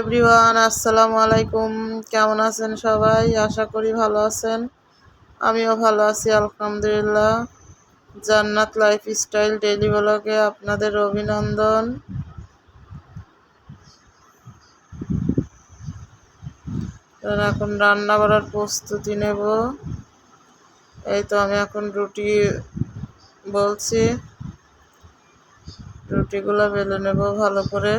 Everyone, আসসালামু আলাইকুম। কেমন আছেন সবাই? আশা করি ভালো আছেন। আমিও ভালো আছি, আলহামদুলিল্লাহ। জান্নাত লাইফ স্টাইল ডেলি ব্লগে আপনাদের অভিনন্দন। এখন রান্না করার প্রস্তুতি নেব। এই তো আমি এখন রুটি বলছি। রুটিগুলো বেলে নেব ভালো করে।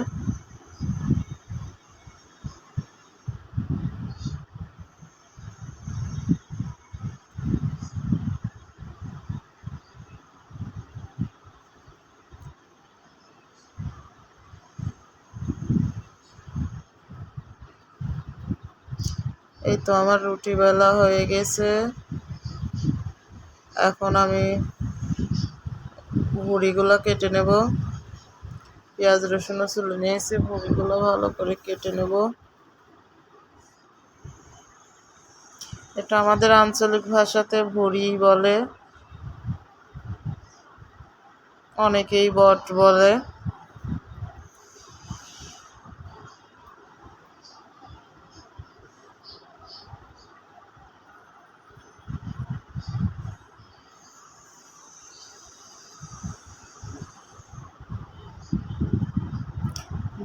এই তো আমার রুটি বেলা হয়ে গেছে। এখন আমি ভুড়িগুলো কেটে নেব। পেঁয়াজ রসুনও চুলে নিয়েছি ভুড়িগুলো ভালো করে কেটে নেব। এটা আমাদের আঞ্চলিক ভাষাতে ভুড়ি বলে। অনেকেই বট বলে।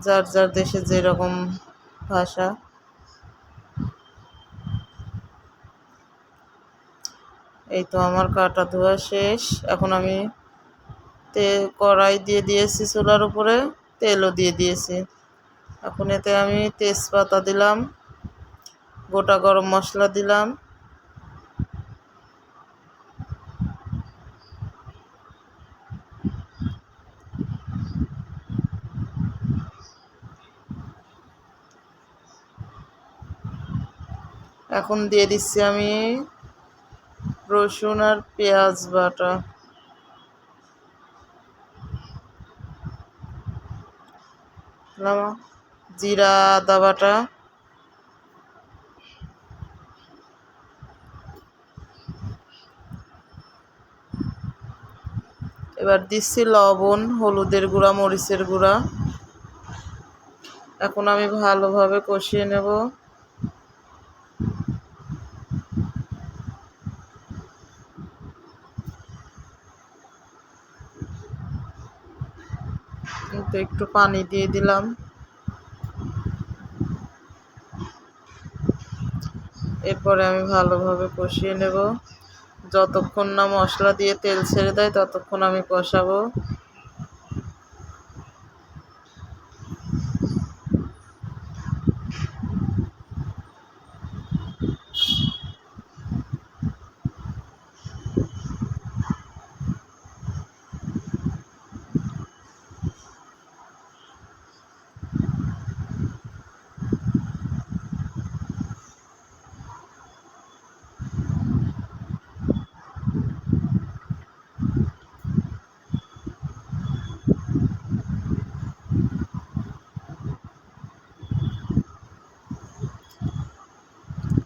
যার যার দেশে যেরকম ভাষা। এই তো আমার কাটা ধোয়া শেষ। এখন আমি তে কড়াই দিয়ে দিয়েছি চুলার উপরে, তেলও দিয়ে দিয়েছি। এখন এতে আমি তেজপাতা দিলাম, গোটা গরম মশলা দিলাম। এখন দিয়ে দিচ্ছি আমি রসুন আর পেঁয়াজ বাটা। জিরা, আদা বাটা। এবার দিচ্ছি লবণ, হলুদের গুঁড়া, মরিচের গুঁড়া। এখন আমি ভালোভাবে কষিয়ে নেব। কিন্তু একটু পানি দিয়ে দিলাম। এরপরে আমি ভালোভাবে কষিয়ে নেব। যতক্ষণ না মশলা দিয়ে তেল ছেড়ে দেয়, ততক্ষণ আমি কষাবো।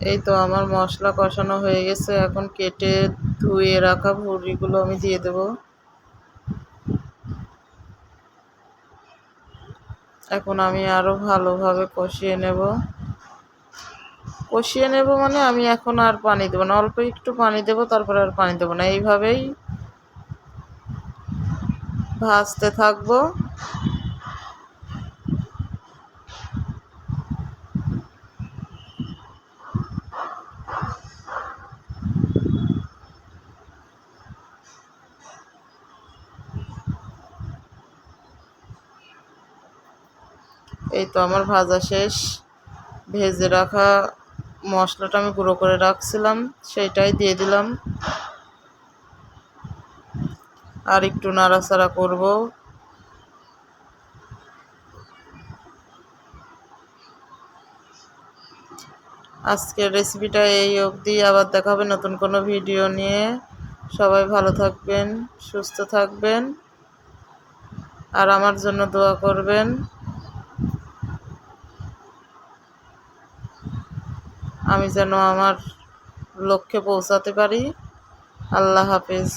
এই তো আমার মশলা কষানো হয়ে গেছে, এখন কেটে ধুয়ে রাখা ভুড়িগুলো আমি দিয়ে দেব। এখন আমি আরও ভালোভাবে কষিয়ে নেব। কষিয়ে নেব মানে আমি এখন আর পানি দেবো না, অল্প একটু পানি দেবো, তারপরে আর পানি দেবো না। এইভাবেই ভাজতে থাকব। এই তো আমার ভাজা শেষ। ভেজে রাখা মশলাটা আমি গুঁড়ো করে রাখছিলাম, সেইটাই দিয়ে দিলাম। আর একটু নাড়াচাড়া করব। আজকের রেসিপিটা এই অবধি, আবার দেখাবে নতুন কোনো ভিডিও নিয়ে। সবাই ভালো থাকবেন, সুস্থ থাকবেন, আর আমার জন্য দোয়া করবেন। আমি যেন আমার লক্ষ্যে পৌঁছাতে পারি। আল্লাহ হাফেজ।